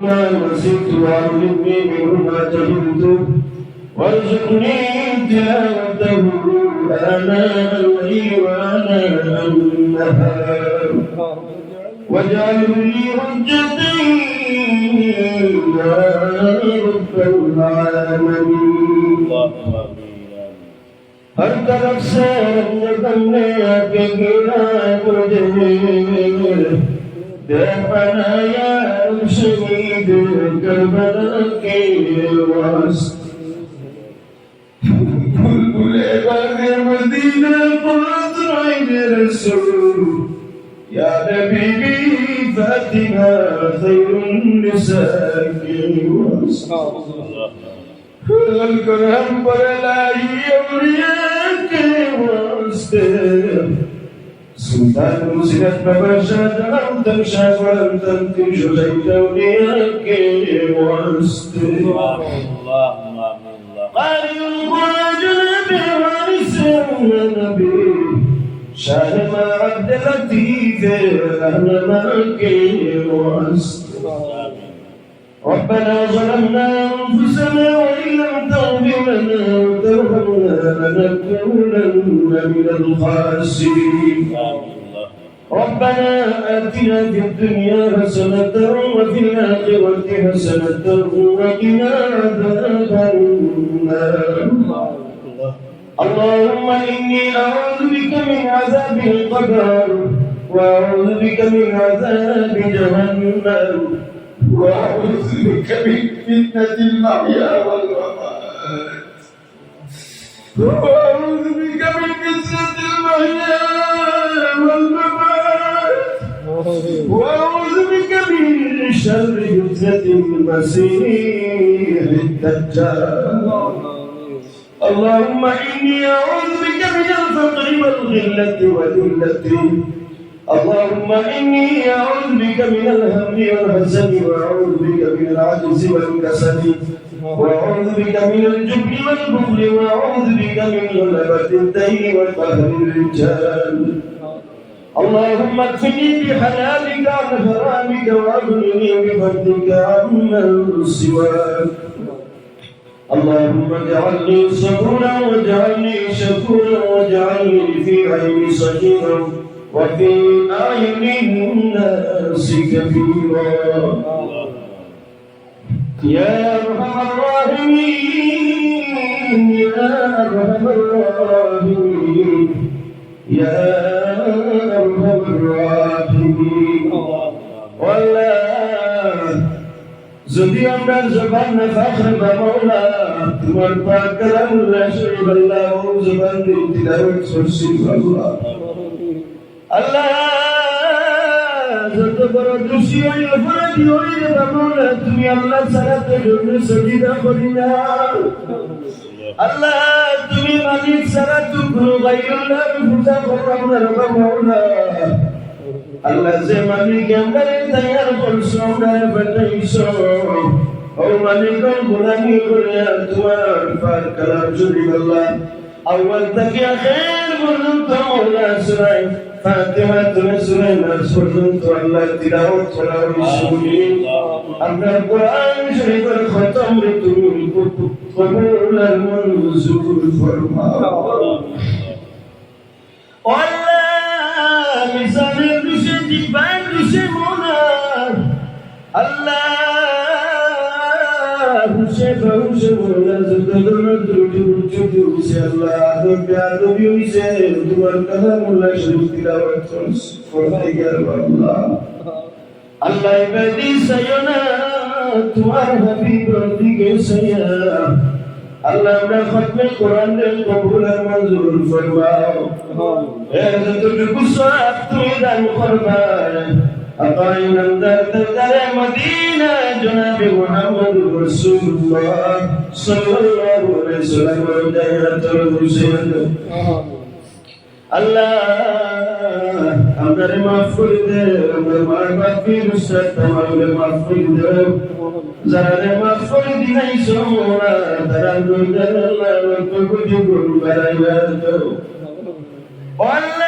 ما نسيت وعلمني مما جهلت وارزقني تلاوته آناء الليل وآناء النهار واجعلني حجتي يا رب العالمين أنت نفسك تمنيك بلا مدير يا رشيد کربلا کے واسطے بلبل باغ مدینہ پاترائن رسول. یا نبی بی فاطمہ خیر النساء کی واسطے الکرم پر لائی سلطان مسلت ببشات لم تمشات ولم تنتج زيتون يكي واستغفر اللهم الله قارئ القرآن بوارث النبي. شاهد ما عبد لطيف أهل مكي واستغفر ربنا ظلمنا أنفسنا وإن لم تغفر لنا وترحمنا لنكونن من الخاسرين. ربنا آتنا في الدنيا حسنة وفي الآخرة حسنة وقنا عذاب النار. اللهم إني أعوذ بك من عذاب القبر وأعوذ بك من عذاب جهنم. وأعوذ من فتنة المحيا والممات. وأعوذ بك من فتنة المحيا والممات. وأعوذ بك من شر فتنة المسيح الدجال. اللهم إني أعوذ بك من الفقر والغلة وذلة اللهم إني أعوذ بك من الهم والحزن وأعوذ بك من العجز والكسل وأعوذ بك من الجبن والبخل وأعوذ بك من غلبة الدين وقهر الرجال. اللهم اكفني بحلالك عن حرامك وأغنني بفضلك عمن سواك. اللهم اجعلني صبورا واجعلني شكورا واجعلني في عيني صغيرا وفي أعين الناس كبيرا يا أرحم الراحمين يا أرحم الراحمين يا أرحم الراحمين والله যদি আমরা জবান না ফাখর বা মাওলা তোমার পাক কালাম লা শরীক আল্লাহ ও জবান দিয়ে তিলাওয়াত করছি আল্লাহ আল্লাহ যত বড় দোষী হই অপরাধী হই রে বাবা তুমি আল্লাহ ছাড়া তো জন্য সজিদা করি না আল্লাহ তুমি মালিক ছাড়া তো কোনো গাইরুল্লাহ পূজা করলাম না রে বাবা আল্লাহ যে মালিক আমরা তৈয়ার করছ আমরা বানাইছো ও মালিক গোলামি করে তোমার পার কালাম চুরি আল্লাহ আউয়াল থেকে আখের পর্যন্ত মৌলা সুরাই ফাতিমা তুমি সুরাই নাস পর্যন্ত আল্লাহ তিলাওয়াত করা শুনি আমরা কোরআন শরীফের খতম রে তুমি কবুল আর মঞ্জুর ফরমাও। আল্লাহ মিজানের দুষে জিব্বান দুষে মোনার আল্লাহ বহুসে মোনা যত ধরনের ত্রুটি উচ্চতি হইছে আল্লাহ আদব বেআদবি হইছে তোমার কথা মোল্লা শরীফ তিলাওয়াত করতে গেল আল্লাহ আকাই নন্দার দরবারে মদিনা জনাবে মুহাম্মদ রাসূলুল্লাহ সাল্লাল্লাহু আলাইহি ওয়াসাল্লাম জান্নাতুল হুসাইন আল্লাহ আমাদের মাফ করে দে আমাদের মা বাপের উস্তাদ আমাদের মাফ করে দে যারা রে মাফ করে দিনাই সোমরা তারা দুইজন আল্লাহ গুরু বাড়াইবা তো আল্লাহ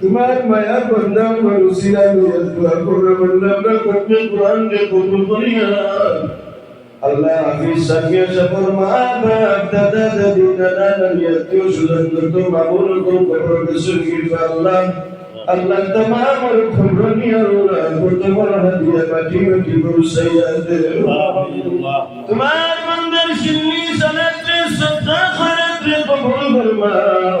তোমার মায়া বন্দাম মানুষিরা মিয়া দোয়া করো বন্দামরা করতে কোরআন কে কবুল করিয়া আল্লাহ হাফিজ সাফিয়া সাফর মা বাপ, দাদা, দাদি, দাদা নানি আত্মীয় সুজন দত্ত মামুন কোন খবর দেশের কৃপা আল্লাহ। আল্লাহ তমাম আর খবর নিয়া রোলা বর্তমান হাদিয়া মাটি মাটি গুরু সাইয়াদ তোমার মন্দির শিল্লি সনাত্রে সদ্দা খরাত্রে কবুল ফরমাও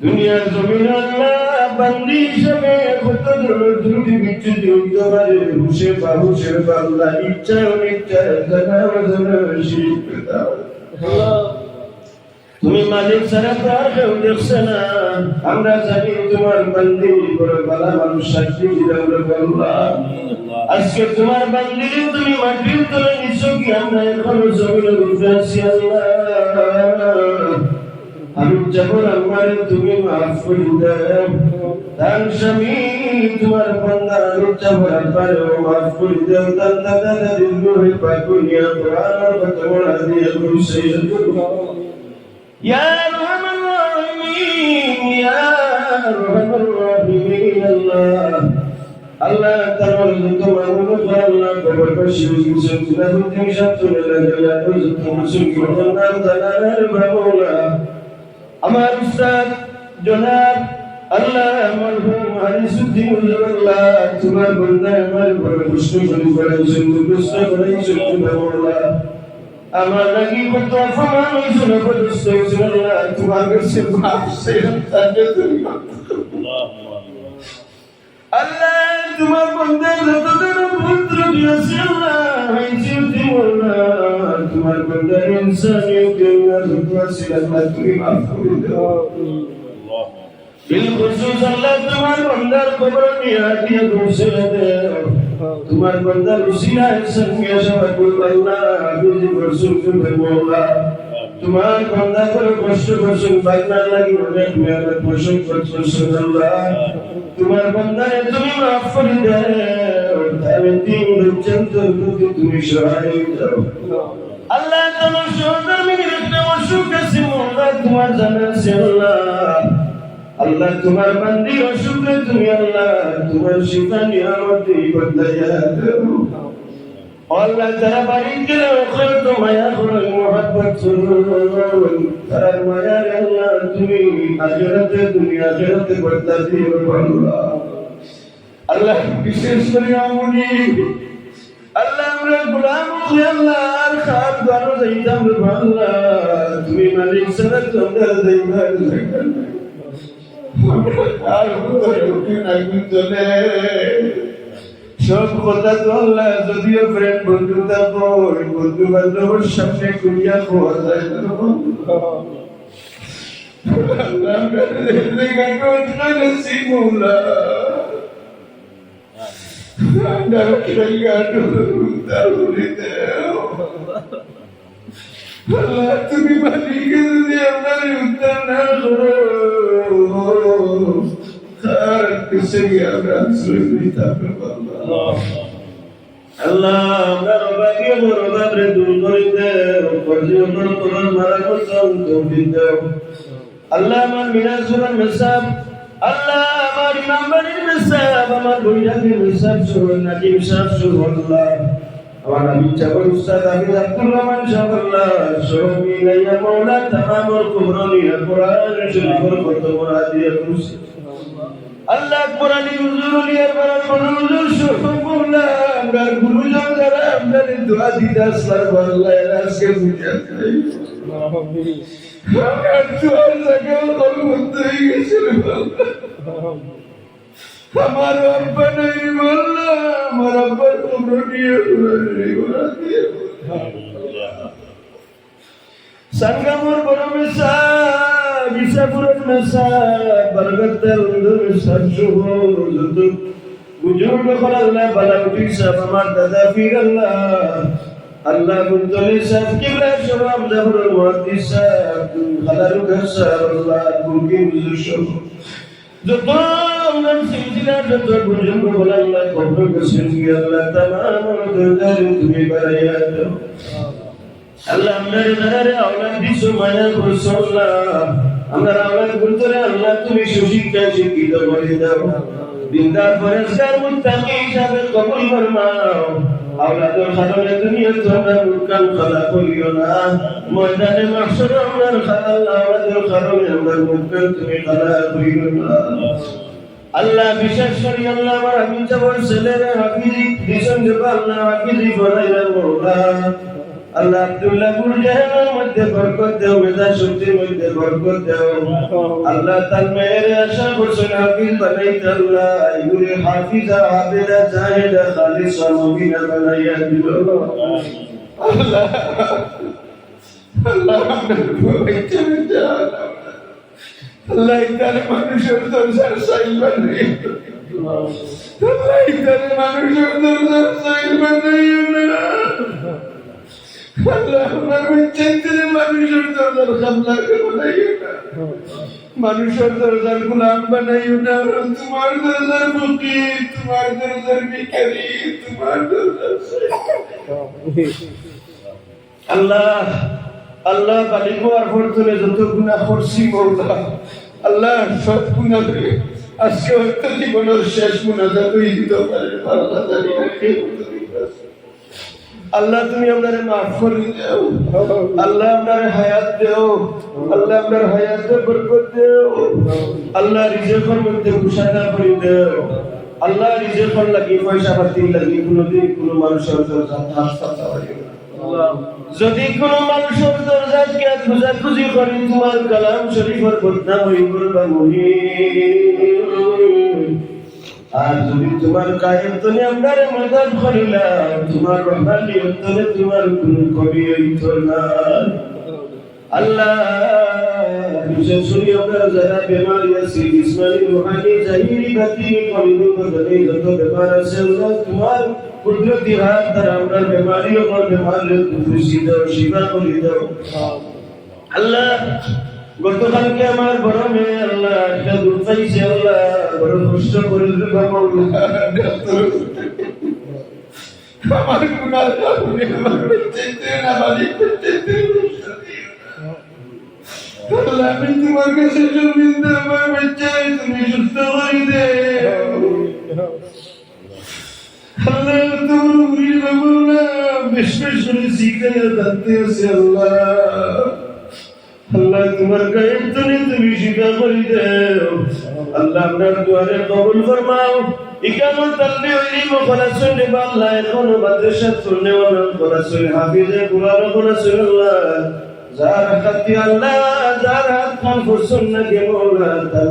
দুনিয়া জমিন আল্লাহ বান্দি হিসেবে কত ত্রুটি বিচ্যুতি হইতে পারে হুসে বা হুসে বা আল্লাহ ইচ্ছা অনিচ্ছা জানা অজানা শিরিক দাও। তুমি মালিক ছাড়া তো আর না। আমরা জানি তোমার বান্দি বড় বালা মানুষ সাক্ষী দিলাম রে আজকে তোমার বান্দি তুমি মাটির তলে নিছো কি? আমরা এখনও জমিনের উপরে আছি আল্লাহ। আমি যখন আমার তুমি মাফ করে দাও দান স্বামী তোমার বান্দা আমি যখন আমার মাফ করে দাও দান দাদা দিল রুহে পাকুনিয়া কোরআন আর বতমন দিয়ে গুরু সৈয়দ ইয়া রহমান রহিম ইয়া রহমান রহিম আল্লাহ আমার উস্তাদ, জনাব, আল্লাহ মরহুম হারিসুদ্দিন আল্লাহ তোমার বন্দা আমার বড় কষ্ট করে করাইছেন কষ্ট করাইছেন বাবুলা আমার লাগি কত অপমান হয়েছিল আল্লাহ, তোমার কাছে আল্লাহ, তোমার যতদিন ত্রুটি আছে আল্লাহ তোমার বন্দা ইনসানিয়ত যত আছে আল্লাহ তুমি মাফ করে দাও বিলখুসুস আল্লাহ তোমার বন্দার খবর নিয়ে দিয়ে পৌঁছে দাও তোমার বন্দার উসিলায় সঙ্গে সবাই আল্লাহ বিজি রসুল তুমি মোলা তোমার বন্দা করে কষ্ট করছেন বাগনার লাগি অনেক মেহনত পোষণ করছেন আল্লাহ তোমার বন্দারে তুমি মাফ করে দাও আমি তিন পর্যন্ত তুমি সহায় দাও আল্লাহ তোমার সহধর্মীর একটা অসুখ আছে মোলা তোমার জানা আছে আল্লাহ। তোমার বান্দি অসুখে তুমি আল্লাহ, তোমার শিফা নিয়ামতে বদলাইয়া দাও। আল্লাহ তারা বাড়ি গেলে ওখানে তো মায়া করে মোহাব্বত তার মায়া আল্লাহ, তুমি আখেরাতে তুমি আখেরাতে বদলা দিও আল্লাহ আল্লাহ, বিশেষ করে আমনি আল্লাহ, আমরা গোলাম হই আল্লাহ, আর মালিক আর সব কথা আল্লাহ যদিও ফ্রেন্ড বন্ধু থাকো বন্ধু বান্ধবের সামনে করিয়া খোয়া যায় তুমি মালিকে যদি আপনার উদ্ধার না করো। আর কিসে গিয়ে আমরা আশ্রয় দিতাম আল্লাহ, আমরা রবাকে রবাবরে দূর করে দেও পর্যটন তোমার মারা করতাম তৌফিক দাও। আল্লাহ আমার মিনাজ সুরান মেসাব আল্লাহ আমার ইমাম বাড়ির মেসাব আমার বৈরাগীর মেসাব সুরান নাজিম সাহেব সুরাল্লাহ আমার আমি চাবর উস্তাদ আবিদ আব্দুর রহমান শাহুল্লাহ সরমি গাইয়া মৌলা তামামর কুমরনি কোরআন শরীফের কত বড় দিয়ে খুশি। আল্লাহ কোরআনি হুজুর এর বড় হুজুর সুবহানাল্লাহ আমরা গুরুজন যারা, আমরা দোয়া দিতে আসলাম, আল্লাহ আজকে বুঝে আমরা দোয়ার بصبر النساء برغت الدر سجود وجود خلقنا بلو تكسب مرد دفير الله الله كنت لسف كبلا شباب دهر المحدثات خلقك سر الله كنت مزشب جتام نم سلسلہ جتا گنجن کو بلا اللہ قبر کا سلسلی اللہ تمام دردار تمہیں برایات اللہ میرے نرے اولاد دیسو مانا کو سولا আমরা আওলাদ গুন্তরে আল্লাহ তুমি সুশিক্ষা শিক্ষিত করে দাও। দিনদার পরেশগার মুত্তাকি হিসাবে কবুল ফরমাও। আওলাদের কারণে দুনিয়া তো আমরা মুরকান খালা করিও না। ময়দানে মাহশর আমরা খালা আওলাদের কারণে আমরা মুরকান তুমি খালা করিও না। আল্লাহ বিশেষ করি আল্লাহ আমার আমি যাব ছেলেরা হাফিজি ভীষণ দেবো আল্লাহ হাফিজি বানাইলেন মৌলা। আল্লাহ আব্দুল্লাহ বুরজাহানের মধ্যে বরকত দেও মেধা শক্তির মধ্যে বরকত দেও আল্লাহ তার মেয়ের আশা করছেন হাফিজ বানাইতে আল্লাহ এগুলি হাফিজা আবেদা জাহেদা খালিসা মুবিনা বানাইয়া দিল আল্লাহ আল্লাহ আল্লাহ ইতারে মানুষের দরজার সাইল বানাই আল্লাহ মানুষের মানুষের দরজার গোলাম বানাইও তোমার দরজার মুখী তোমার দরজার ভিখারি, তোমার দরজার আল্লাহ আল্লাহ বালিকো আর ফরতলে যত গুণা করছি মৌলা, আল্লাহ সব গুণা করে আজকে হয়তো জীবনের শেষ গুণাটা তুই দিতে পারে, আল্লাহ জানি না কে কত দিতেছে। আল্লাহ, তুমি আপনারে মাফ করে দাও। আল্লাহ আপনার হায়াত দেও। আল্লাহ আপনার হায়াতে বরকত দেও। আল্লাহ, রিজেকের মধ্যে কুশাদা করে দেও। আল্লাহ, রিজেকের লাগি পয়সা পাতি লাগি কোনো দিন কোনো মানুষের দরজা হাসপাতাল চাওয়াই না। যদি কোন মানুষের দরজা দরজাকে খোঁজাখুঁজি করে, তোমার কালাম শরীফের বদনাম হয়ে করবা মহি আর যদি তোমার কায়েম তনে আমরারে মদত করিলাম তোমার রহমানি অন্তরে তোমার কোন কবি হইত না আল্লাহ, বিশেষ করে আমরা যারা বেমারি আছি ইসমাইল, রুহানি, জাহিরি বাতিনি করিব বদনে যত বেমার আছে তোমার কুদরতি হাত দ্বারা আমরা বেমারি ও বেমারি খুশি দাও শিফা করে দাও। আল্লাহ গতকালকে আমার বড় মেয়ে আল্লাহ একটা দুধ পাইছে আল্লাহ, বড় কষ্ট করে আমার গুনার কারণে আমার বেঁচে না মালিক বেঁচে আল্লাহ, আমি তোমার কাছে আল্লাহ। আল্লাহ তোমার গায়ের তুমি স্বীকার করে দেও। আল্লাহ আপনার দুয়ারে কবুল ফরমাও। ইকামত তাল্লি ওইলি মখলাসুন নেবা আল্লাহ, এখনও মাদ্রাসা ওয়ালা খলাসুন হাফিজে কুরআন আল্লাহ। যার খাতি আল্লাহ, যার হাত না কে তার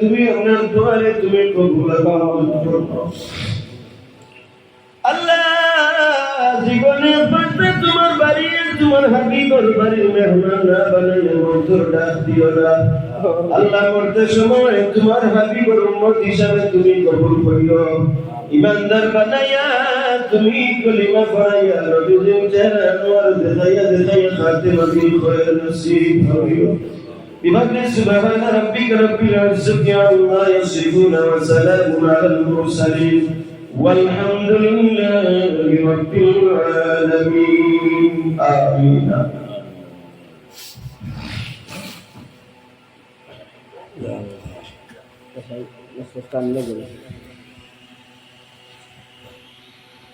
তুমি আপনার দুয়ারে তুমি কবুল করো। আল্লাহ, জীবনে বাড়ি তোমার হাবিবর বাড়ির মেহমান না বানাইলে মন্তর ডাক দিও না আল্লাহ করতে সময় তোমার হাবিবর উম্মত হিসাবে তুমি কবুল করিও ইমানদার বানাইয়া তুমি কলিমা পড়াইয়া রবিদিন চেহারা আনোয়ার দেখাইয়া দেখাইয়া খাতে নবীর খয়ের নসিব করিও بفضل سبحان ربك رب العزة عما يصفون وسلام على المرسلين والحمد لله رب العالمين. آمين. Ya,